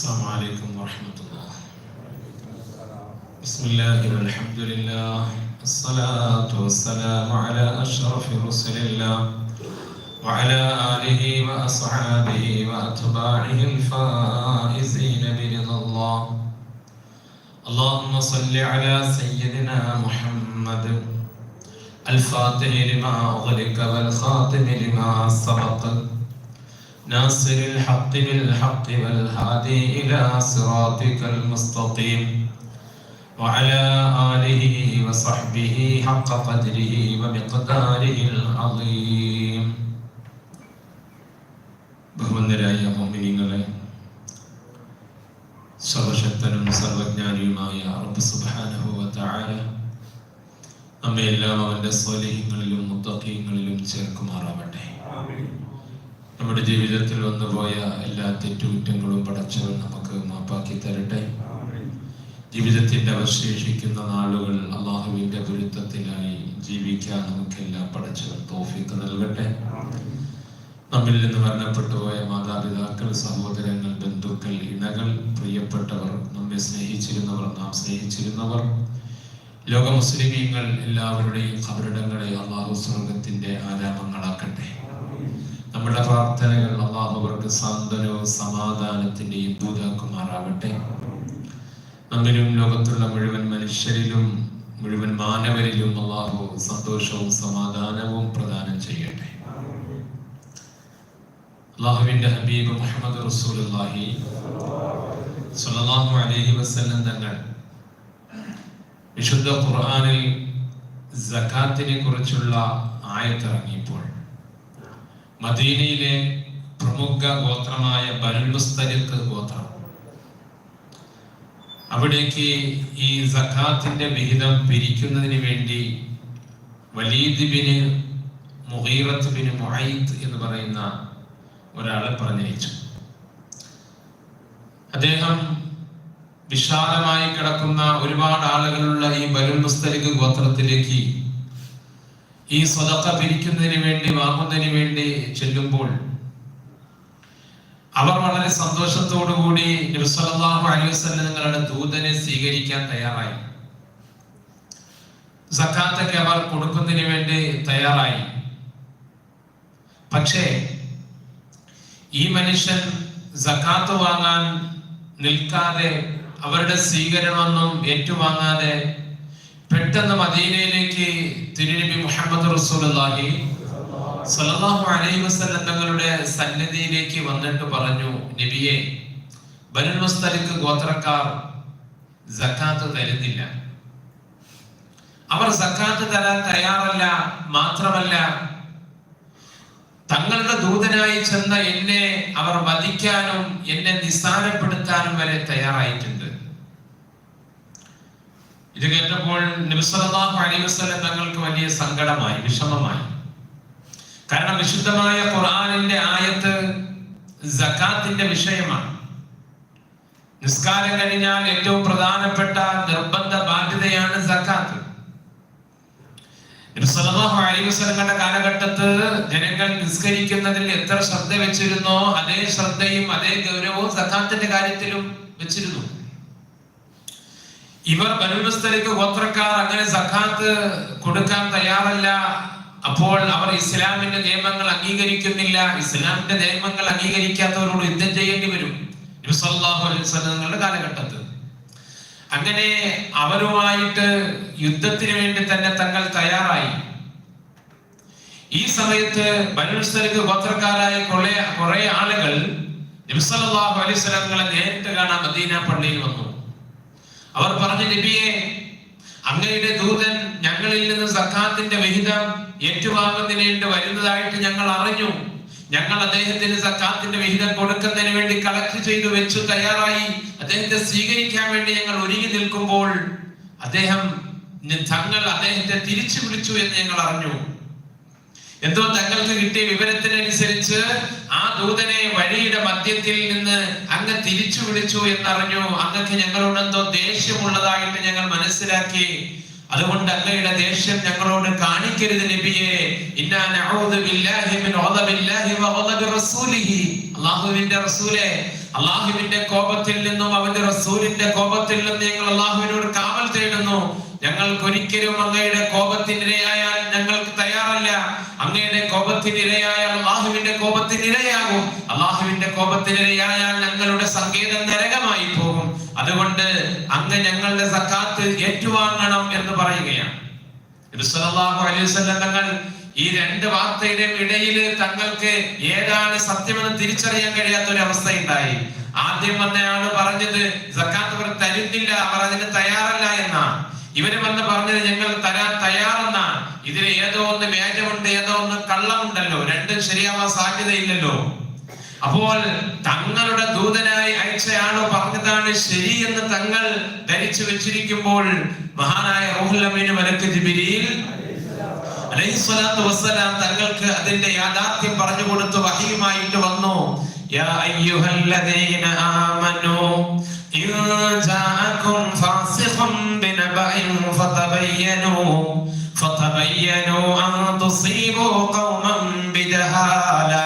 السلام عليكم ورحمة الله. بسم الله والحمد لله. الصلاة والسلام على أشرف رسل الله وعلى آله وأصحابه وأتباعه الفائزين برضا الله. اللهم صل على سيدنا محمد. الفاتح لما أغلق والخاتم لما سبق. ناصر الحق بالحق والهادي إلى صراطك المستقيم وعلى آله وصحبه حق قدره ومقداره العظيم ബഹുവന്ദരായ മോമിനിങ്ങളെ സർവശക്തനും സർവജ്ഞാനിയുമായ റബ്ബ് സുബ്ഹാനഹു വ തആല നമ്മെ എല്ലാം അവന്റെ സ്വലിഹങ്ങളിലും മുത്തഖീങ്ങളിലും ചേർക്കുമാറാവട്ടെ നമ്മുടെ ജീവിതത്തിൽ വന്നുപോയ എല്ലാ തെറ്റുകുറ്റങ്ങളും പടച്ചവൻ നമുക്ക് മാപ്പാക്കി തരട്ടെ. ജീവിതത്തിന്റെ അവശേഷിക്കുന്ന നാളുകൾ അള്ളാഹുവിന്റെ ഗുരുത്വത്തിനായി ജീവിക്കാൻ നമുക്കെല്ലാം പടച്ചവൻ തോഫിക്ക് നൽകട്ടെ. നമ്മിൽ നിന്ന് മരണപ്പെട്ടു പോയ മാതാപിതാക്കൾ സഹോദരങ്ങൾ ബന്ധുക്കൾ ഇണകൾ പ്രിയപ്പെട്ടവർ നമ്മെ സ്നേഹിച്ചിരുന്നവർ നാം സ്നേഹിച്ചിരുന്നവർ. ലോക മുസ്ലിമീങ്ങൾ എല്ലാവരുടെയും ഖബറിടങ്ങളെ അള്ളാഹു സ്വർഗത്തിന്റെ ആരാമങ്ങളാക്കട്ടെ. നമ്മുടെ പ്രാർത്ഥനകൾ അള്ളാഹു അവർക്ക് സാന്ത്വനവും സമാധാനത്തിന്റെയും ദൂതാക്കുമാറാവട്ടെ നമ്മിലും ലോകത്തുള്ള മുഴുവൻ മനുഷ്യരിലും മുഴുവൻ മാനവരിലും അള്ളാഹു സന്തോഷവും സമാധാനവും പ്രദാനം ചെയ്യട്ടെ. അള്ളാഹുവിന്റെ ഹബീബ് മുഹമ്മദ് റസൂലുള്ളാഹി സല്ലല്ലാഹു അലൈഹി വസല്ലം തങ്ങൾ വിശുദ്ധ ഖുർആനിൽ സക്കാത്തിനെ കുറിച്ചുള്ള ആയത്തിറങ്ങിയപ്പോൾ മദീനയിലെ പ്രമുഖ ഗോത്രമായ ബൽമുസ്തലിഖ് ഗോത്രം. അവിടേക്ക് ഈ സഖാത്തിന്റെ വിഹിതം പിരിക്കുന്നതിന് വേണ്ടി വലീദ് ബിന് മുഹീറത്ത് ബിന് മുഹൈത്ത് എന്ന് പറയുന്ന ഒരാളെ പറഞ്ഞയച്ചു. അദ്ദേഹം വിശാലമായി കിടക്കുന്ന ഒരുപാട് ആളുകളുള്ള ഈ ബലുൽ ഗോത്രത്തിലേക്ക് ഈ സ്വതക്ക പിരിക്കുന്നതിന് വേണ്ടി വാങ്ങുന്നതിന് വേണ്ടി ചെല്ലുമ്പോൾ അവർ വളരെ സന്തോഷത്തോടു കൂടി നിങ്ങളുടെ ദൂതനെ സ്വീകരിക്കാൻ തയ്യാറായി. സക്കാത്തൊക്കെ അവർ കൊടുക്കുന്നതിന് വേണ്ടി തയ്യാറായി. പക്ഷേ ഈ മനുഷ്യൻ സക്കാത്ത് വാങ്ങാൻ നിൽക്കാതെ അവരുടെ സ്വീകരണമൊന്നും ഏറ്റുവാങ്ങാതെ പെട്ടെന്ന് മദീനയിലേക്ക് തിരുനബി മുഹമ്മദ് റസൂലുള്ളാഹി സ്വല്ലല്ലാഹു അലൈഹി വസല്ലം തങ്ങളുടെ സന്നിധിയിലേക്ക് വന്നിട്ട് പറഞ്ഞു നബിയെ ബനുൽ മുസ്തലിക് ഗോത്രക്കാർ സക്കാത്ത് തരുന്നില്ല. അവർ സക്കാത്ത് തരാൻ തയ്യാറല്ല മാത്രമല്ല തങ്ങളുടെ ദൂതനായി ചെന്ന എന്നെ അവർ വധിക്കാനും എന്നെ നിസ്സാരപ്പെടുത്താനും വരെ തയ്യാറായിട്ടുണ്ട്. ഇത് കേട്ടപ്പോൾ തങ്ങൾക്ക് വലിയ സങ്കടമായി വിഷമമായി. കാരണം വിശുദ്ധമായ ഖുർആാനിന്റെ ആയത്ത് ജക്കാത്തിന്റെ വിഷയമാണ്. നിസ്കാരം കഴിഞ്ഞാൽ ഏറ്റവും പ്രധാനപ്പെട്ട നിർബന്ധ ബാധ്യതയാണ് സക്കാത്ത്. അലൈവസ്ലങ്ങളുടെ കാലഘട്ടത്ത് ജനങ്ങൾ നിസ്കരിക്കുന്നതിൽ എത്ര ശ്രദ്ധ വെച്ചിരുന്നോ അതേ ശ്രദ്ധയും അതേ ഗൗരവവും സക്കാത്തിന്റെ കാര്യത്തിലും വെച്ചിരുന്നു. ഇവർ ബനുമസ്തലിക്ക് ഗോത്രക്കാർ അങ്ങനെ സഖാത്ത് കൊടുക്കാൻ തയ്യാറല്ല. അപ്പോൾ അവർ ഇസ്ലാമിന്റെ നിയമങ്ങൾ അംഗീകരിക്കുന്നില്ല. ഇസ്ലാമിന്റെ നിയമങ്ങൾ അംഗീകരിക്കാത്തവരോട് യുദ്ധം ചെയ്യേണ്ടി വരും. നിങ്ങളുടെ കാലഘട്ടത്തിൽ അങ്ങനെ അവരുമായിട്ട് യുദ്ധത്തിന് വേണ്ടി തന്നെ തങ്ങൾ തയ്യാറായി. ഈ സമയത്ത് ബനുസ്തരിക്ക് ഗോത്രക്കാരായ കുറെ കുറെ ആളുകൾ അലൈഹി സ്വലങ്ങളെ നേരിട്ട് കാണാൻ മദീന പള്ളിയിൽ വന്നു. അവർ പറഞ്ഞു നബിയെ അങ്ങയുടെ ദൂതൻ ഞങ്ങളിൽ നിന്ന് സക്കാത്തിന്റെ വിഹിതം ഏറ്റുവാങ്ങുന്നതിന് വേണ്ടി വരുന്നതായിട്ട് ഞങ്ങൾ അറിഞ്ഞു. ഞങ്ങൾ അദ്ദേഹത്തിന് സക്കാത്തിന്റെ വിഹിതം കൊടുക്കുന്നതിന് വേണ്ടി കളക്ട് ചെയ്തു വെച്ചു തയ്യാറായി. അദ്ദേഹത്തെ സ്വീകരിക്കാൻ വേണ്ടി ഞങ്ങൾ ഒരുങ്ങി നിൽക്കുമ്പോൾ അദ്ദേഹം തങ്ങൾ അദ്ദേഹത്തെ തിരിച്ചു വിളിച്ചു എന്ന് ഞങ്ങൾ അറിഞ്ഞു. എന്തോ തങ്ങൾക്ക് കിട്ടിയ വിവരത്തിനനുസരിച്ച് ആ ദൂതനെ വഴിയുടെ മധ്യത്തിൽ നിന്ന് അങ്ങ് തിരിച്ചു വിളിച്ചു എന്നറിഞ്ഞു. അങ്ങക്ക് ഞങ്ങളോട് എന്തോ ദേഷ്യമുള്ളതായിട്ട് ഞങ്ങൾ മനസ്സിലാക്കി. അതുകൊണ്ട് അങ്ങയുടെ ദേഷ്യം ഞങ്ങളോട് കാണിക്കരുത് നബിയെ. ഇന്നാ റസൂലെ അള്ളാഹുവിന്റെ കോപത്തിൽ നിന്നും അവന്റെ റസൂലിന്റെ കോപത്തിൽ നിന്നും ഞങ്ങൾ അള്ളാഹുവിനോട് കാവൽ തേടുന്നു. ഞങ്ങൾക്ക് ഒരിക്കലും അങ്ങയുടെ അങ്ങയുടെ കോപത്തിനിരയായാൽ അള്ളാഹുവിന്റെ കോപത്തിനിരയാകും. അള്ളാഹുവിന്റെ കോപത്തിനിരയായാൽ ഞങ്ങളുടെ സങ്കേതം നരകമായി പോകും. അതുകൊണ്ട് അങ്ങ് ഞങ്ങളുടെ സക്കാത്ത് ഏറ്റുവാങ്ങണം എന്ന് പറയുകയാണ്. തങ്ങൾ ഈ രണ്ട് വാർത്തയുടെ ഇടയിൽ തങ്ങൾക്ക് ഏതാണ് സത്യമെന്ന് തിരിച്ചറിയാൻ കഴിയാത്ത ഒരു അവസ്ഥ ഉണ്ടായി ആദ്യം വന്നയാൾ പറഞ്ഞത് സക്കാത്ത് തരുന്നില്ല അവർ അതിന് തയ്യാറല്ല എന്നാണ്. ഇവർ വന്ന് പറഞ്ഞത് ഞങ്ങൾ തരാൻ തയ്യാറെന്നാണ് ഇതിൽ ഏതോ ഒന്ന് വ്യാജമുണ്ട് ഏതോ ഒന്ന് കള്ളമുണ്ടല്ലോ രണ്ടും ശരിയാവാൻ സാധ്യതയില്ലല്ലോ അപ്പോൾ തങ്ങളുടെ ദൂതനായി അയച്ചയാളോ പറഞ്ഞതാണ് ശരി എന്ന് തങ്ങൾ ധരിച്ചു വെച്ചിരിക്കുമ്പോൾ മഹാനായ റൂഹുല്ലമീന് മലക്ക് ജിബിരിയിൽ അലൈഹിസ്സലാത്തു വസ്സലാം തങ്ങൾക്ക് അതിന്റെ യാഥാർത്ഥ്യം പറഞ്ഞു കൊടുത്ത് വഹിയുമായിട്ട് വന്നു യാ അയ്യുഹല്ലദീന ആമനൂ ഇൻ ജാഅകും ഫാസിഖും ബിനബഇൻ ഫതബയ്യനൂ فتبينوا أن تصيبوا قوما بجهالة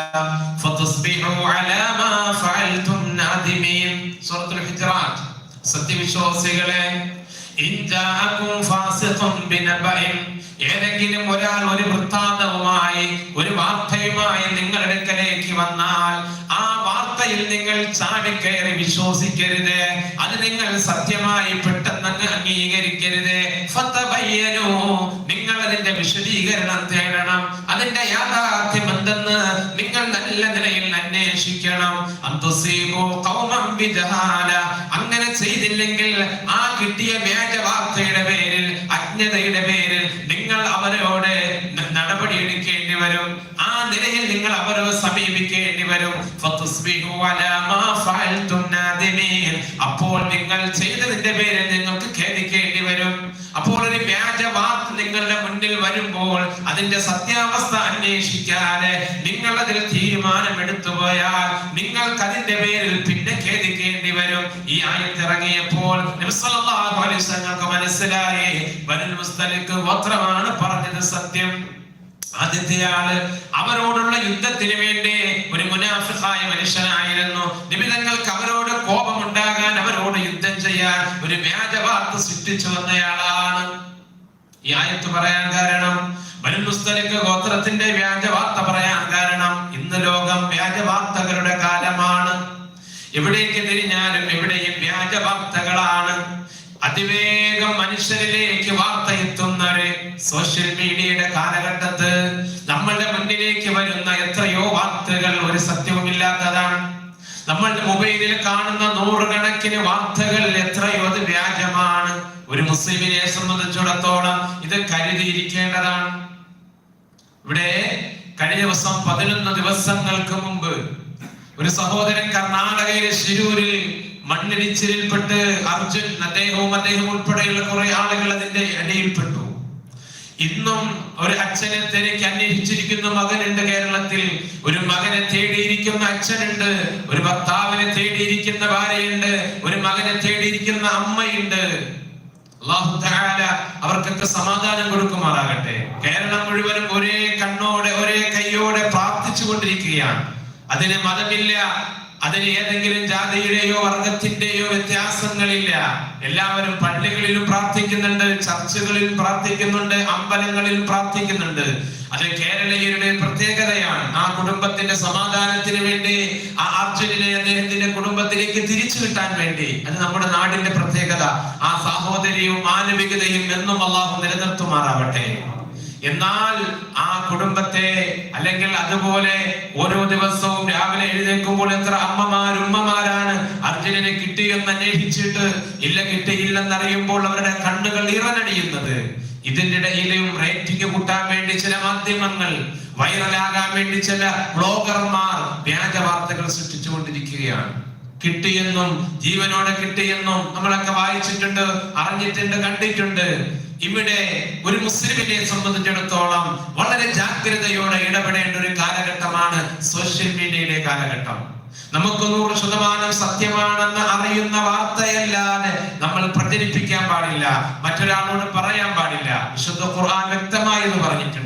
فتصبحوا على ما فعلتم نادمين سورة الحجرات സത്യവിശ്വാസികളെ ഇൻ ജാഅകും ഫാസിഖും ബിനബഇൻ ഏതെങ്കിലും ഒരാൾ ഒരു വൃത്താന്തവുമായി ഒരു വാർത്തയുമായി നിങ്ങളുടെ അടുക്കലേക്ക് വന്നാൽ ആ വാർത്തയിൽ നിങ്ങൾ ചാടിക്കയറി വിശ്വസിക്കരുത് അത് നിങ്ങൾ സത്യമായി പെട്ടെന്ന് അങ്ങ് അംഗീകരിക്കരുത് ഫതബയ്യനൂ. നിങ്ങൾ അതിന്റെ വിശദീകരണം തേടണം അതിന്റെ യാഥാർത്ഥ്യം എന്തെന്ന് നിങ്ങൾ നല്ല നിലയിൽ അന്വേഷിക്കണം. അങ്ങനെ ചെയ്തില്ലെങ്കിൽ ആ കിട്ടിയ വ്യാജ വാർത്തയുടെ പേരിൽ അജ്ഞതയുടെ പേരിൽ നിങ്ങൾ അവരോട് ന- നടപടി എടുക്കേണ്ടി വരും ആ നിലയിൽ നിങ്ങൾ അവരെ സമീപിക്കേണ്ടി വരും ഫതുസ്ബിഹു അലാ മാ ഫഅൽതും നാദിമീൻ. അപ്പോൾ നിങ്ങൾ ചെയ്തതിന്റെ പേരിൽ നിങ്ങൾക്ക് ഖേദിക്കേണ്ടി വരും അപ്പോൾ ഒരു വ്യാജ വാർത്ത നിങ്ങളുടെ മുന്നിൽ വരുമ്പോൾ അതിന്റെ സത്യാവസ്ഥ അന്വേഷിക്കാതെ നിങ്ങൾ അതിൽ തീരുമാനം എടുത്തുപോയാൽ നിങ്ങൾക്ക് അതിന്റെ പേരിൽ പിന്നെ ഖേദിക്കേണ്ടി വരും. ഈ ആയത്തിറങ്ങിയപ്പോൾ വസല്ലമക്ക് മനസ്സിലായി. ബനുൽ ഗോത്രമാണ് പറഞ്ഞത് സത്യം. ആദ്യത്തെ ആൾ അവരോടുള്ള യുദ്ധത്തിന് വേണ്ടി ഒരു മുനാഫിഹായ മനുഷ്യനായിരുന്നു. നിമിതങ്ങൾക്ക് അവരോട് കോപമുണ്ടാകാൻ അവരോട് യുദ്ധം ചെയ്യാൻ ഒരു വ്യാജവാർത്ത സൃഷ്ടിച്ചു വന്നയാളാണ്. ഈ ആയത്ത് പറയാൻ കാരണം ബനുസ്തലിക്ക് ഗോത്രത്തിന്റെ വ്യാജ വാർത്ത പറയാൻ കാരണം ഇന്ന് ലോകം വ്യാജ വാർത്തകളുടെ കാലമാണ്. എവിടേക്ക് തിരിഞ്ഞാലും എവിടെയും വ്യാജ വാർത്തകളാണ് അതിവേഗം മനുഷ്യരിലേക്ക് വാർത്ത എത്തുന്നവര് സോഷ്യൽ മീഡിയയുടെ കാലഘട്ടത്ത് നമ്മളുടെ മുന്നിലേക്ക് വരുന്ന എത്രയോ വാർത്തകൾ ഒരു സത്യവുമില്ലാത്തതാണ്. നമ്മളുടെ മൊബൈലിൽ കാണുന്ന നൂറുകണക്കിന് വാർത്തകൾ എത്രയോ അത് വ്യാജമാണ്. ഒരു മുസ്ലിമിനെ സംബന്ധിച്ചിടത്തോളം ഇത് കരുതിയിരിക്കേണ്ടതാണ്. ഇവിടെ കഴിഞ്ഞ ദിവസം പതിനൊന്ന് ദിവസങ്ങൾക്ക് മുമ്പ് ഒരു സഹോദരൻ കർണാടകയിലെ ശിരൂരിൽ മണ്ണിടിച്ചിലിൽപ്പെട്ട് അർജുൻ അദ്ദേഹവും അദ്ദേഹം ഉൾപ്പെടെയുള്ള കുറെ ആളുകൾ അതിന്റെ അടിയിൽപ്പെട്ടു. ഇന്നും ഒരു അച്ഛനെ തിരക്കി അന്വേഷിച്ചിരിക്കുന്ന മകനുണ്ട് കേരളത്തിൽ. ഒരു മകനെ തേടിയിരിക്കുന്ന അച്ഛനുണ്ട് ഒരു ഭർത്താവിനെ തേടിയിരിക്കുന്ന ഭാര്യയുണ്ട് ഒരു മകനെ തേടിയിരിക്കുന്ന അമ്മയുണ്ട്. അവർക്കൊക്കെ സമാധാനം കൊടുക്കുമാറാകട്ടെ. കേരളം മുഴുവനും ഒരേ കണ്ണോടെ ഒരേ കൈയോടെ പ്രാർത്ഥിച്ചു കൊണ്ടിരിക്കുകയാണ് അതിന് മതമില്ല. അതിന് ഏതെങ്കിലും ജാതിയുടെയോ വർഗത്തിന്റെയോ വ്യത്യാസങ്ങളില്ല. എല്ലാവരും പള്ളികളിലും പ്രാർത്ഥിക്കുന്നുണ്ട് ചർച്ചുകളിൽ പ്രാർത്ഥിക്കുന്നുണ്ട് അമ്പലങ്ങളിൽ പ്രാർത്ഥിക്കുന്നുണ്ട്. അത് കേരളീയരുടെ പ്രത്യേകതയാണ്. ആ കുടുംബത്തിന്റെ സമാധാനത്തിന് വേണ്ടി ആ അർജുനെ അദ്ദേഹത്തിന്റെ കുടുംബത്തിലേക്ക് തിരിച്ചു കിട്ടാൻ വേണ്ടി. അത് നമ്മുടെ നാടിന്റെ പ്രത്യേകത. ആ സാഹോദര്യവും മാനവികതയും എന്നും അള്ളാഹു നിലനിർത്തുമാറാവട്ടെ. എന്നാൽ ആ കുടുംബത്തെ അല്ലെങ്കിൽ അതുപോലെ ഓരോ ദിവസവും രാവിലെ എഴുന്നേൽക്കുമ്പോൾ എത്ര അമ്മമാരും ഉമ്മമാരാണ് അർജുനനെ കിട്ടിയെന്ന് അന്വേഷിച്ചിട്ട് ഇല്ല കിട്ടിയില്ലെന്ന് അറിയുമ്പോൾ അവരുടെ കണ്ണുകൾ ഇറനടിയുന്നത് ഇതിന്റെ ഇടയിലും റേറ്റിംഗ് കൂട്ടാൻ വേണ്ടി ചില മാധ്യമങ്ങൾ വൈറലാകാൻ വേണ്ടി ചില ബ്ലോഗർമാർ വ്യാജ വാർത്തകൾ സൃഷ്ടിച്ചുകൊണ്ടിരിക്കുകയാണ്. കിട്ടിയെന്നും ജീവനോടെ കിട്ടിയെന്നും നമ്മളൊക്കെ വായിച്ചിട്ടുണ്ട് അറിഞ്ഞിട്ടുണ്ട് കണ്ടിട്ടുണ്ട്. ഇവിടെ ഒരു മുസ്ലിമിനെ സംബന്ധിച്ചിടത്തോളം വളരെ ജാഗ്രതയോടെ ഇടപെടേണ്ട ഒരു കാലഘട്ടമാണ് സോഷ്യൽ മീഡിയയുടെ കാലഘട്ടം. നമുക്ക് നൂറ് ശതമാനം സത്യമാണെന്ന് അറിയുന്ന വാർത്തയല്ലാതെ നമ്മൾ പ്രചരിപ്പിക്കാൻ പാടില്ല. മറ്റൊരാളോട് പറയാൻ പാടില്ല. വിശുദ്ധ ഖുർആൻ വ്യക്തമായി എന്ന് പറഞ്ഞിട്ടുണ്ട്.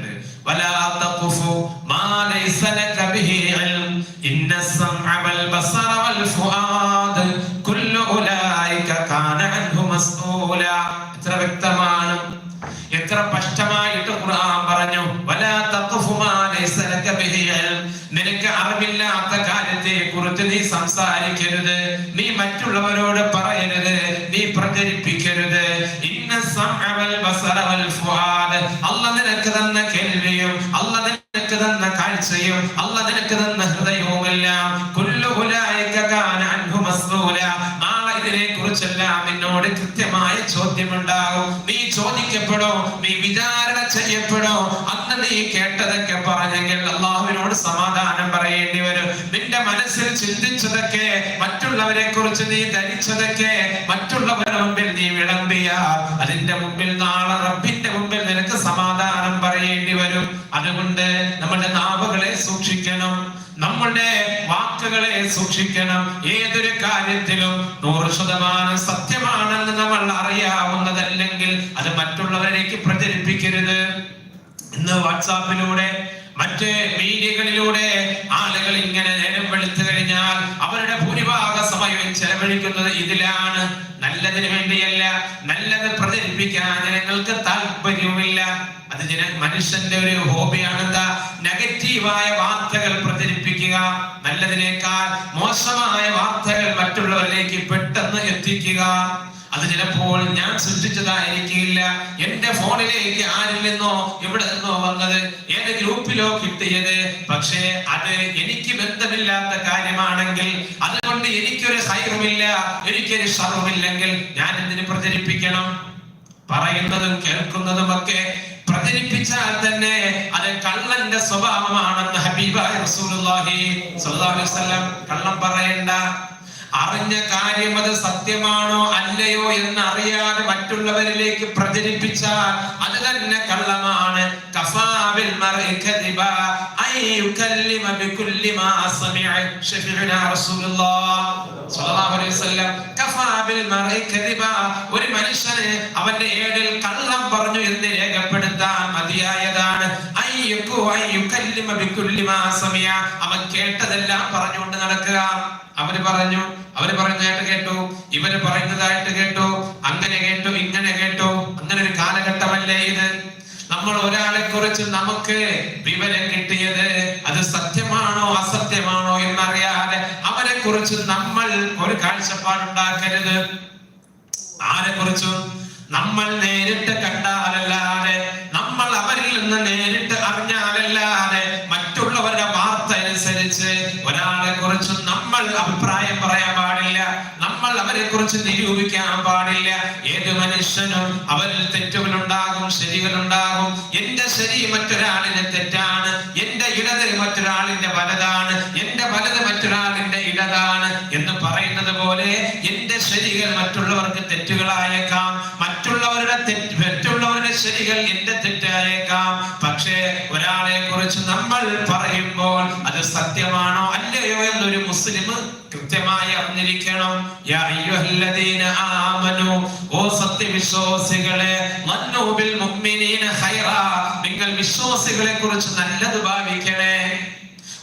തന്ന കാഴ്ചയും അല്ലാഹ് നിനക്ക് തന്ന ഹൃദയവുമെല്ലാം. നാളെ ഇതിനെ കുറിച്ചെല്ലാം നിന്നോട് കൃത്യമായ ചോദ്യമുണ്ടാകും. നീ ചോദിക്കപ്പെടോ നീ വിചാരണ ചെയ്യപ്പെടോ. അന്ന് നീ കേട്ടതൊക്കെ പറഞ്ഞെങ്കിൽ അള്ളാഹുവിനോട് സമാധാനം പറയേണ്ടി വരും. നിന്റെ മനസ്സിൽ ചിന്തിച്ചതൊക്കെ മറ്റുള്ളവരെ കുറിച്ച് നീ ധരിച്ചതൊക്കെ മറ്റുള്ളവരുടെ മുമ്പിൽ നീ വിളമ്പിയാൽ അതിന്റെ മുമ്പിൽ നാളെ റബ്ബിന്റെ അതുകൊണ്ട് നമ്മുടെ നാവുകളെ സൂക്ഷിക്കണം നമ്മുടെ വാക്കുകളെ സൂക്ഷിക്കണം. ഏതൊരു കാര്യത്തിലും നൂറ് ശതമാനം സത്യമാണെന്ന് നമ്മൾ അറിയാവുന്നതല്ലെങ്കിൽ അത് മറ്റുള്ളവരിലേക്ക് പ്രചരിപ്പിക്കരുത്. ഇന്ന് വാട്സാപ്പിലൂടെ മറ്റ് മീഡിയകളിലൂടെ ആളുകൾ ഇങ്ങനെ നേരം വെളുത്തു കഴിഞ്ഞാൽ അവരുടെ ഭൂരിഭാഗ സമയം ചെലവഴിക്കുന്നത് ഇതിലാണ്. നല്ലതിന് വേണ്ടിയല്ല നല്ലത് പ്രചരിപ്പിക്കാൻ ജനങ്ങൾക്ക് ജന മനുഷ്യന്റെ ഒരു ഹോബിയാണ് എന്താ നെഗറ്റീവായ വാർത്തകൾ പ്രചരിപ്പിക്കുക. നല്ലതിനേക്കാൾ മോശമായ വാർത്തകൾ മറ്റുള്ളവരിലേക്ക് പെട്ടെന്ന് എത്തിക്കുക. അത് ചിലപ്പോൾ ഞാൻ സൃഷ്ടിച്ചതായിരിക്കില്ല. എന്റെ ഫോണിലേക്ക് ആരിൽ നിന്നോ എവിടെ നിന്നോ വന്നത്? ഏത് ഗ്രൂപ്പിലോ കിട്ടിയത്? പക്ഷേ അത് എനിക്ക് ബന്ധമില്ലാത്ത കാര്യമാണെങ്കിൽ അതുകൊണ്ട് എനിക്കൊരു സൈറുമില്ല എനിക്കൊരു സർവമില്ലെങ്കിൽ ഞാൻ എന്തിനു പ്രചരിപ്പിക്കണം? പറയുന്നതും കേൾക്കുന്നതും ഒക്കെ പ്രചരിപ്പിച്ചാൽ തന്നെ അത് കള്ളന്റെ സ്വഭാവമാണെന്ന് ഹബീബായ റസൂലുള്ളാഹി അലൈഹി വസല്ലം കള്ളം പറയണ്ട. അറിഞ്ഞ കാര്യം അത് സത്യമാണോ അല്ലയോ എന്ന് അറിയാതെ മറ്റുള്ളവരിലേക്ക് പ്രചരിപ്പിച്ചാൽ അത് തന്നെ കള്ളമാണ്. കഫാബിൽ ഒരു മനുഷ്യന് അവന്റെ ഏടിൽ കള്ളം പറഞ്ഞു എന്ന് രേഖപ്പെടുത്താൻ മതിയായതാണ്. അവൻ കേട്ടതെല്ലാം പറഞ്ഞുകൊണ്ട് നടക്കുക. അവർ പറഞ്ഞു അവർ പറയുന്നതായിട്ട് കേട്ടു. ഇവർ പറയുന്നതായിട്ട് കേട്ടു. അങ്ങനെ കേട്ടു ഇങ്ങനെ കേട്ടു. അങ്ങനെ ഒരു കാലഘട്ടമല്ലേ ഇത്? ഒരാളെ കുറിച്ച് നമുക്ക് വിവരം കിട്ടിയത് അത് സത്യമാണോ അസത്യമാണോ എന്നറിയാതെ അവരെ കുറിച്ച് നമ്മൾ ഒരു കാഴ്ചപ്പാടുണ്ടാക്കരുത് ആരെ കുറിച്ചും? നമ്മൾ നേരിട്ട് കണ്ടാലല്ലാതെ നമ്മൾ അവരിൽ നിന്ന് നേരിട്ട് അറിഞ്ഞാലല്ലാതെ മറ്റുള്ളവരുടെ വാർത്ത അനുസരിച്ച് ഒരാളെ കുറിച്ച് നമ്മൾ അഭിപ്രായം പറയാൻ പാടില്ല നമ്മൾ അവരെ കുറിച്ച് നിരൂപിക്കാൻ പാടില്ല മനുഷ്യനും അവരിൽ തെറ്റുകളുണ്ടാകും ശരികളുണ്ടാകും. എന്റെ ശരി മറ്റൊരാളിന്റെ തെറ്റാണ്. എന്റെ ഇടത് മറ്റൊരാളിന്റെ വലതാണ്. എന്റെ വലത് മറ്റൊരാളിന്റെ ഇടതാണ് എന്ന് പറയുന്നത് പോലെ എന്റെ ശരികൾ മറ്റുള്ളവർക്ക് തെറ്റുകളായേക്കാം. മറ്റുള്ളവരുടെ തെറ്റ് മറ്റുള്ളവരുടെ ശരികൾ എന്റെ ഒരാളെ കുറിച്ച് നമ്മൾ പറയുമ്പോൾ അത് സത്യമാണോ അല്ലയോ എന്നൊരു മുസ്ലിം കൃത്യമായി അറിഞ്ഞിരിക്കണം. ഓ സത്യവിശ്വാസികളെ നിങ്ങൾ വിശ്വാസികളെ കുറിച്ച് നല്ലത് ഭാവിക്കണേ.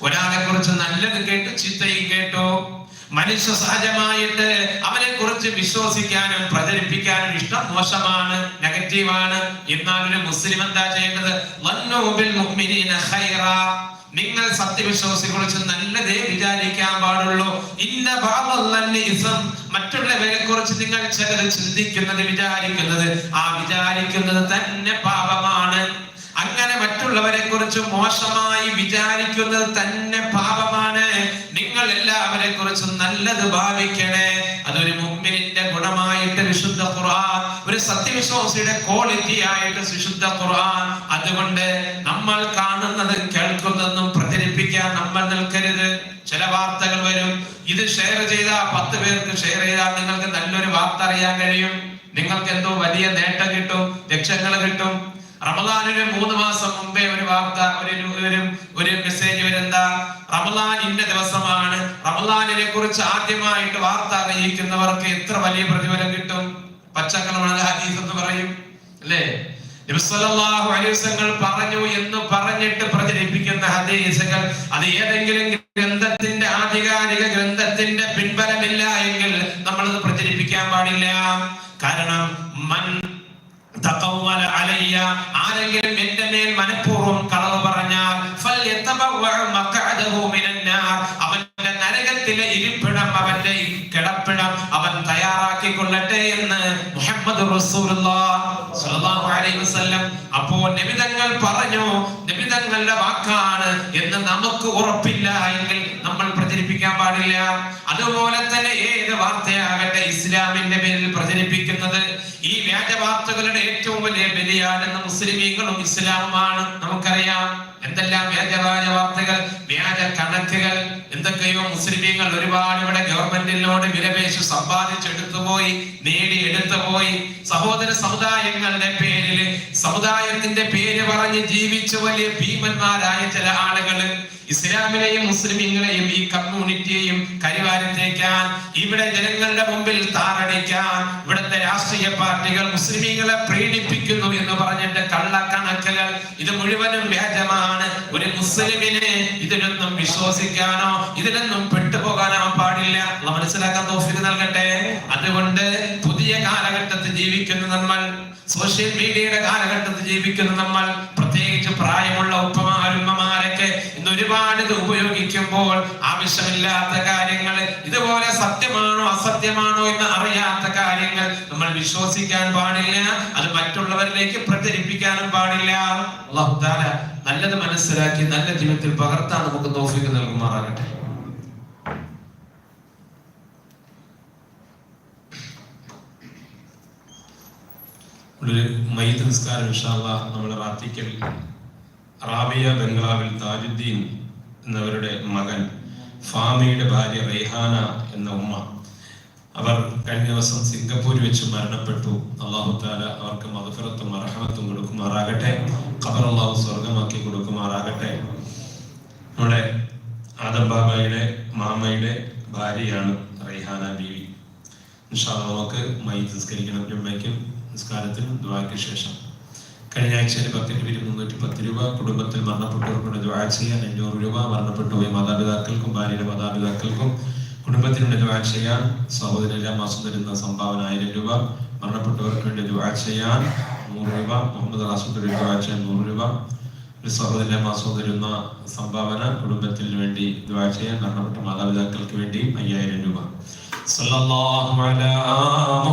ഒരാളെ കുറിച്ച് നല്ലത് കേട്ടു ചീത്തയും കേട്ടു. മനുഷ്യ സഹജമായിട്ട് അവനെ കുറിച്ച് വിശ്വസിക്കാനും പ്രചരിപ്പിക്കാനും ഇഷ്ടം മോശമാണ് നെഗറ്റീവാണ്. എന്നാൽ ഒരു മുസ്ലിം എന്താ ചെയ്യേണ്ടത്? നിങ്ങൾ സത്യവിശ്വാസികളെ കുറിച്ച് നല്ലതേ വിചാരിക്കാൻ പാടുള്ളൂ. ഇന്ന ഭാഗം മറ്റുള്ളവരെ കുറിച്ച് നിങ്ങൾ ചിലത് ചിന്തിക്കുന്നത് വിചാരിക്കുന്നത്. ആ വിചാരിക്കുന്നത് തന്നെ പാപമാണ്. അങ്ങനെ മറ്റുള്ളവരെ കുറിച്ച് മോശമായി വിചാരിക്കുന്നത് തന്നെ കുറിച്ചും നല്ലത് ഭാവിക്കണേ. അതൊരു മുമ്പിനിന്റെ ഗുണമായിട്ട് വിശുദ്ധ ഖുർആൻ ഒരു സത്യവിശ്വാസിയുടെ ക്വാളിറ്റി ആയിട്ട് വിശുദ്ധ ഖുർആൻ. അതുകൊണ്ട് നമ്മൾ കാണുന്നത് കേൾക്കുന്നതെന്നും പ്രചരിപ്പിക്കാൻ നമ്മൾ നിൽക്കരുത്. ചില വാർത്തകൾ വരും. ഇത് ഷെയർ ചെയ്താൽ പത്ത് പേർക്ക് ഷെയർ ചെയ്താൽ നിങ്ങൾക്ക് നല്ലൊരു വാർത്ത അറിയാൻ കഴിയും. നിങ്ങൾക്ക് എന്തോ വലിയ നേട്ടം കിട്ടും ലക്ഷങ്ങൾ കിട്ടും. റമദാനിന് മൂന്ന് മാസം മുമ്പേ ഒരു വാർത്ത ഒരു ഒരു ഒരു മെസ്സേജ് വരുന്ന റമദാൻ ഇന്ന ദിവസമാണ്. റമദാനിനെ കുറിച്ച് ആദ്യമായിട്ട് വാർത്ത അറിയിക്കുന്നവർക്ക് എത്ര വലിയ പ്രതിഫലം കിട്ടും? പച്ചക്കളമാണ് ഹദീസ് എന്ന് പറയും അല്ലേ? നബി സല്ലല്ലാഹു അലൈഹി പറഞ്ഞു എന്ന് പറഞ്ഞിട്ട് പ്രചരിപ്പിക്കുന്ന ഹദീസുകൾ അത് ഏതെങ്കിലും ഗ്രന്ഥത്തിന്റെ ആധികാരിക ഗ്രന്ഥത്തിന്റെ പിൻബലമില്ല അലയ്യ. ആരെങ്കിലും എന്റെ മേൽ മനഃപൂർവം കളവ് പറഞ്ഞാൽ അവന്റെ നരകത്തിലെ ഇരിപ്പിടം അവന്റെ കിടപ്പിടം അവൻ തയ്യാറാക്കി കൊള്ളട്ടെ എന്ന് മുഹമ്മദ് അപ്പോൾ നബിതങ്ങൾ പറഞ്ഞു നിമിതങ്ങളുടെ വാക്കാണ് എന്ന് നമുക്ക് ഉറപ്പില്ല എങ്കിൽ നമ്മൾ പ്രചരിപ്പിക്കാൻ പാടില്ല. അതുപോലെ തന്നെ ഏത് വാർത്തയാകട്ടെ ഇസ്ലാമിന്റെ പേരിൽ പ്രചരിപ്പിക്കുന്നത് ഈ വ്യാജ വാർത്തകളുടെ ഏറ്റവും ബലിയാടുന്ന മുസ്ലിമീങ്ങളും ഇസ്ലാമാണ് നമുക്കറിയാം എന്തെല്ലാം വ്യാജവാജ വാർത്തകൾ വ്യാജ കണക്കുകൾ എന്തൊക്കെയോ മുസ്ലിമീങ്ങൾ ഒരുപാട് ഇവിടെ ഗവൺമെന്റിനോട് വിലപേശി സമ്പാദിച്ചെടുത്തു പോയി നേടിയെടുത്തു പോയി. സഹോദര സമുദായങ്ങളുടെ പേരിൽ സമുദായത്തിന്റെ പേര് പറഞ്ഞ് ജീവിച്ചു വലിയ ഭീമന്മാരായ ചില ആളുകൾ ഇസ്ലാമിനെയും മുസ്ലിമീങ്ങളെയും ഈ കമ്മ്യൂണിറ്റിയെയും കരിവാരത്തേക്കാൻ ഇവിടെ ജനങ്ങളുടെ മുമ്പിൽ താറടിക്കാൻ ഇവിടുത്തെ രാഷ്ട്രീയ പാർട്ടികൾ മുസ്ലിമീങ്ങളെ പ്രീണിപ്പിക്കുന്നു എന്ന് പറഞ്ഞിട്ട് കള്ളക്കണക്കുകൾ ഇത് മുഴുവനും വ്യാജമാണ്. ഒരു മുസ്ലിമിനെ ഇതിലൊന്നും വിശ്വസിക്കാനോ ഇതിലൊന്നും പെട്ടുപോകാനോ പാടില്ല. മനസ്സിലാക്കാൻ തോഫിക്ക് നൽകട്ടെ? അതുകൊണ്ട് പുതിയ കാലഘട്ടത്തിൽ ജീവിക്കുന്ന നമ്മൾ സോഷ്യൽ മീഡിയയുടെ കാലഘട്ടത്തിൽ ജീവിക്കുന്ന നമ്മൾ പ്രത്യേകിച്ച് പ്രായമുള്ള ഇന്ന് ഒരുപാട് ഇത് ഉപയോഗിക്കുമ്പോൾ ആവശ്യമില്ലാത്ത കാര്യങ്ങൾ ഇതുപോലെ സത്യമാണോ അസത്യമാണോ എന്ന് അറിയാത്ത കാര്യങ്ങൾ നമ്മൾ വിശ്വസിക്കാൻ പാടില്ല. അത് മറ്റുള്ളവരിലേക്ക് പ്രചരിപ്പിക്കാനും പാടില്ല. അള്ളാഹു താല നല്ലത് മനസ്സിലാക്കി നല്ല ജീവിതത്തിൽ പകർത്താൻ നമുക്ക് തോഫിക്ക് നൽകുമാറാകട്ടെ. ഒരു മൈ നമസ്കാരം ഇൻഷാല്ല നമ്മൾ റാത്തിക്കൽ റാബിയ ബംഗ്ലാവിൽ താജുദ്ദീൻ എന്നവരുടെ മകൻ ഫാമിയുടെ ഭാര്യ റെയ്ഹാന എന്ന ഉമ്മ. അവർ കഴിഞ്ഞ ദിവസം സിംഗപ്പൂരിൽ വെച്ച് മരണപ്പെട്ടു. അള്ളാഹു താല അവർക്ക് മധുഫറത്തും അർഹമത്തും കൊടുക്കുമാറാകട്ടെ. ഖബർ അള്ളാഹു സ്വർഗമാക്കി കൊടുക്കുമാറാകട്ടെ. നമ്മുടെ ആദം ബാബയുടെ മാമയുടെ ഭാര്യയാണ് റെയ്ഹാന ബീവി. നിഷാദ് നമുക്ക് മൈ നിസ്കരിക്കണം. ജുമ്മയ്ക്കും നിസ്കാരത്തിനും ദ്വായ്ക്ക് ശേഷം. കഴിഞ്ഞ ആഴ്ചയിൽ പത്തിന് പിരി മുന്നൂറ്റി പത്ത് രൂപ കുടുംബത്തിൽ മരണപ്പെട്ടവർക്കുണ്ട് ദ്വാ ചെയ്യാൻ അഞ്ഞൂറ് രൂപ മരണപ്പെട്ടുപോയ മാതാപിതാക്കൾക്കും ഭാര്യയുടെ മാതാപിതാക്കൾക്കും കുടുംബത്തിനുണ്ട് ദ്വാ ചെയ്യാൻ സഹോദരൻ എല്ലാ മാസം തരുന്ന സംഭാവന ആയിരം രൂപ മരണപ്പെട്ടവർക്ക് വേണ്ടി ദ്വാ ചെയ്യാൻ നൂറ് രൂപ മുഹമ്മദ് ആശുപത്രി ദ്വാ ചെയ്യാൻ നൂറ് രൂപ. ഒരു സഹോദരൻ മാസം തരുന്ന സംഭാവന കുടുംബത്തിന് വേണ്ടി ദ്വാ ചെയ്യാൻ മരണപ്പെട്ട മാതാപിതാക്കൾക്ക് വേണ്ടി അയ്യായിരം രൂപ. സല്ലല്ലാഹു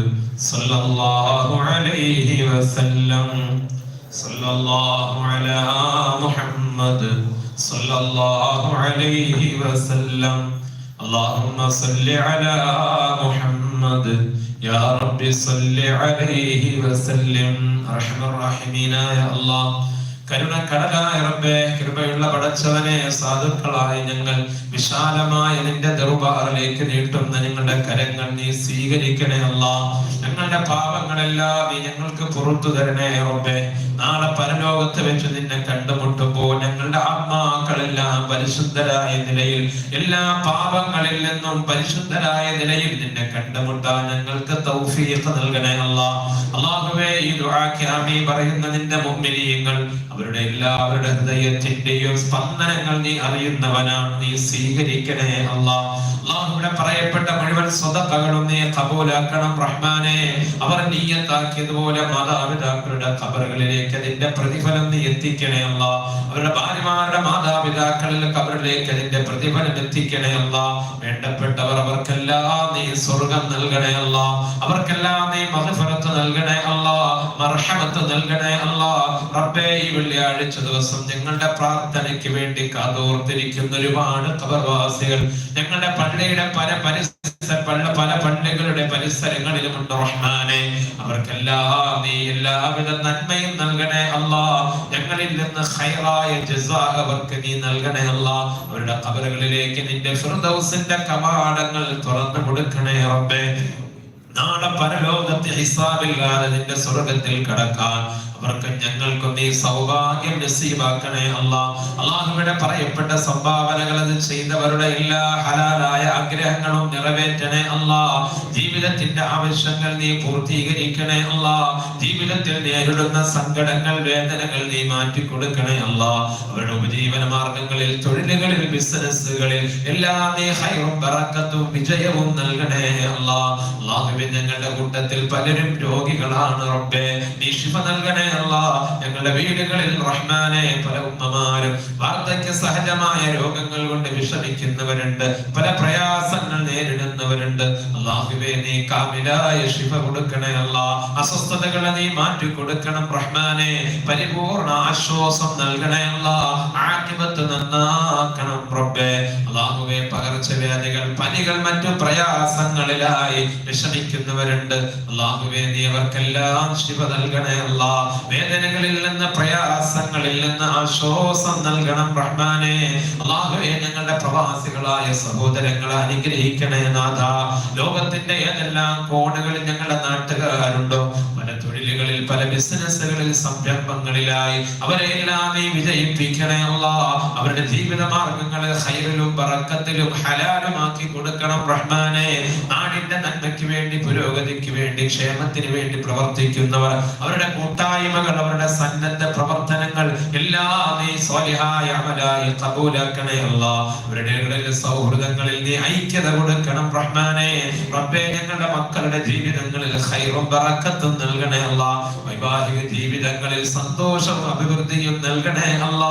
على محمد صلى الله عليه وسلم صلى الله على محمد صلى الله عليه وسلم اللهم صل على محمد يا رب صل عليه وسلم ارحم الراحمين يا الله കരുണ കടലായ റബ്ബേ കൃപയുള്ള പടച്ചവനെ സാധുക്കളായ ഞങ്ങൾ വിശാലമായ നിന്റെ ദർബാറിലേക്ക് നീട്ടുന്ന ഞങ്ങളുടെ കരങ്ങൾ നീ സ്വീകരിക്കണേ അല്ല. ഞങ്ങളുടെ പാപങ്ങളെല്ലാം നീ ഞങ്ങൾക്ക് പുറത്തു തരണേ റബ്ബേ. നാളെ പരലോകത്ത് വെച്ച് നിന്നെ കണ്ടുമുട്ടുമ്പോൾ ഞങ്ങളുടെ ആത്മാക്കളെല്ലാം പരിശുദ്ധരായ നിലയിൽ എല്ലാ പാപങ്ങളിൽ നിന്നും പരിശുദ്ധരായ നിലയിൽ നിന്നെ കണ്ടുമുട്ടാൻ ഞങ്ങൾക്ക് തൗഫീഖ് നൽകണേ അല്ല. അള്ളാഹുവേ ഈ ദുആക്ക് ആമീൻ പറയുന്ന നിന്റെ മുഅ്മിനീങ്ങൾ അവരുടെ എല്ലാവരുടെ ഹൃദയത്തിന്റെയും സ്പന്ദനങ്ങൾ നീ അറിയുന്നവനാണ്. നീ സ്വീകരിക്കണേ അല്ലാ. അള്ളാഹുവിടെ പറയപ്പെട്ട മുഴുവൻ സ്വതകളും നീ കബൂലാക്കണം റഹ്മാനെ. അവർ നീയത്താക്കിയതുപോലെ മാതാപിതാക്കളുടെ കബറുകളിലേക്ക് അതിന്റെ പ്രതിഫലം നീ എത്തിക്കണേ അല്ല. അവരുടെ ഭാര്യമാരുടെ മാതാപിതാക്കളിൽ കബറിലേക്ക് അതിന്റെ പ്രതിഫലം എത്തിക്കണേ അല്ല. വേണ്ടപ്പെട്ടവർ അവർക്കെല്ലാം നീ സ്വർഗം നൽകണേ അല്ല. അവർക്കെല്ലാം നീ മധുഫലത്ത് നൽകണേ അല്ല. മർഹമത്ത് നൽകണേ അല്ല. റബ്ബേ ഈ വെള്ളിയാഴ്ച ദിവസം ഞങ്ങളുടെ പ്രാർത്ഥനയ്ക്ക് വേണ്ടി കാതോർത്തിരിക്കുന്ന ഒരുപാട് കബർവാസികൾ. ഞങ്ങളുടെ പള്ളിയുടെ പല പരിസര പള്ള പല പള്ളികളുടെ പരിസരങ്ങളിലും ഉണ്ട് റഹ്മാനെ. അവർക്കെല്ലാം നീ എല്ലാവിധ നന്മയും നൽകണേ അല്ലാ. ഞങ്ങളിൽ നിന്ന് ഹൈറായ ജസാ അവർക്ക് നീ നൽകണേ അല്ലാ. അവരുടെ കബറുകളിലേക്ക് നിന്റെ ഫിർദൗസിന്റെ കവാടങ്ങൾ തുറന്നു കൊടുക്കണേ റബ്ബേ. നാളെ പരലോകത്തെ ഹിസാബില്ലാതെ നിന്റെ സ്വർഗത്തിൽ കടക്കാൻ അവർക്ക് ഞങ്ങൾക്കും നീ സൗഭാഗ്യം നസീബാക്കണേ അല്ലാ. അള്ളാഹുവിടെ പറയപ്പെട്ട സംഭാവനകൾ അത് ചെയ്തവരുടെ എല്ലാ ഹലാലായ ആഗ്രഹങ്ങളും നിറവേറ്റണേ അല്ലാ. ജീവിതത്തിന്റെ ആവശ്യങ്ങൾ നീ പൂർത്തീകരിക്കണേ അല്ലാ. ജീവിതത്തിൽ നേരിടുന്ന സങ്കടങ്ങൾ വേദനകൾ നീ മാറ്റി കൊടുക്കണേ അല്ലാ. അവരുടെ ഉപജീവന മാർഗങ്ങളിൽ തൊഴിലുകളിൽ ബിസിനസ്സുകളിൽ എല്ലാം നീ ഹൈറും ബറക്കത്തും വിജയവും നൽകണേ അല്ലാ. അല്ലാഹുവേ ഞങ്ങളുടെ കൂട്ടത്തിൽ പലരും രോഗികളാണ് റബ്ബേ. നീ ശിഫ നൽകണേ ഞങ്ങളുടെ വീടുകളിൽ റഹ്മാനെ പല ഉമ്മമാരും വാർദ്ധക്യ സഹജമായ രോഗങ്ങൾ കൊണ്ട് വിഷമിക്കുന്നവരുണ്ട് പല പ്രയാസങ്ങൾ നേരിടുന്നവരുണ്ട്. അള്ളാഹുവേ നീ കാമിലായ ശിഫ കൊടുക്കണേ അല്ല അസ്വസ്ഥതകളെ നീ മാറ്റി കൊടുക്കണം റഹ്മാനെ. പരിപൂർണ ആശ്വാസം നൽകണേ അല്ല ആക്കിബത്ത് നന്നാക്കണം റബ്ബേ. അള്ളാഹുവേ പകർച്ചവ്യാധികൾ പനികൾ മറ്റു പ്രയാസങ്ങളിലായി വിഷമിക്കുന്നവരുണ്ട്. അള്ളാഹുവേ നീ അവർക്കെല്ലാം ശിവ നൽകണേ അല്ലാ വേദനകളിൽ നിന്ന് പ്രയാസങ്ങളിൽ നിന്ന് ആശ്വാസം നൽകണം റഹ്മാനെ. അള്ളാഹുവേ ഞങ്ങളുടെ പ്രവാസികളായ സഹോദരങ്ങളെ അനുഗ്രഹിക്കണേ നാഥ. ലോകത്തിന്റെ ഏതെല്ലാം കോണുകളിൽ ഞങ്ങളുടെ നാട്ടുകാരുണ്ടോ പല ബിസിനസ്സുകളിൽ സംരംഭങ്ങളിലായി അവരെ എല്ലാം നീ വിജയിപ്പിക്കണേ അവരുടെ ജീവിത മാർഗങ്ങളെ ഹൈറിലും പറക്കത്തിലും ഹലാലുമാക്കി കൊടുക്കണം റഹ്മാനെ. നാടിന്റെ നന്മയ്ക്ക് വേണ്ടി പുരോഗതിക്ക് വേണ്ടി ക്ഷേമത്തിന് വേണ്ടി പ്രവർത്തിക്കുന്നവർ അവരുടെ കൂട്ടായ്മകൾ അവരുടെ സന്നദ്ധ പ്രവർത്തനങ്ങൾ എല്ലാം നീ സ്വാലിഹായ അമലായി കബൂലാക്കണേ അല്ലാ. ഇടയിലെ സൗഹൃദങ്ങളിൽ നീ ഐക്യത കൊടുക്കണം റഹ്മാനെ. റബ്ബേ ഞങ്ങളുടെ മക്കളുടെ ജീവിതങ്ങളിൽ ഹൈറും ബറക്കത്തും നൽകണേ അല്ല. വൈവാഹിക ജീവിതങ്ങളിൽ സന്തോഷവും അഭിവൃദ്ധിയും നൽകണേ അല്ല.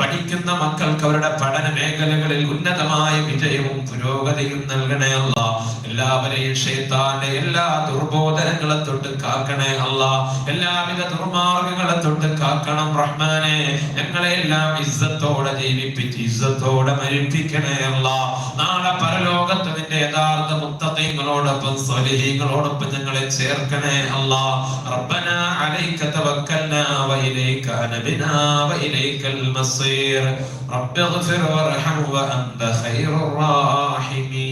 പഠിക്കുന്ന മക്കൾക്ക് അവരുടെ പഠന മേഖലകളിൽ ഉന്നതമായ വിജയവും പുരോഗതിയും നൽകണേ അല്ലാ. എല്ലാവരെയും ഷെയ്ത്താന്റെ എല്ലാ ദുർബോധനങ്ങളെ തൊട്ട് കാക്കണേ അല്ലാ എല്ലാവിധ ദുർമാർഗങ്ങളെ തൊട്ട് കാക്കണം റഹ്മാനെ ഞങ്ങളെ എല്ലാം ഇസ്സത്തോടെ ജീവിപ്പിച്ച് ഇസ്സത്തോടെ മരിപ്പിക്കണേ അല്ലാ നാളെ പരലോകത്ത് നിന്റെ യഥാർത്ഥ മുത്തഖീങ്ങളോടൊപ്പം സ്വലിഹീങ്ങളോടൊപ്പം ഞങ്ങളെ ചേർക്കണേ അല്ലാ റബ്ബന അലൈക തവക്കൽനാ വഇലൈക നബിനാ വഇലൈക المصير رب اغفر وارحم وأنت خير الراحمين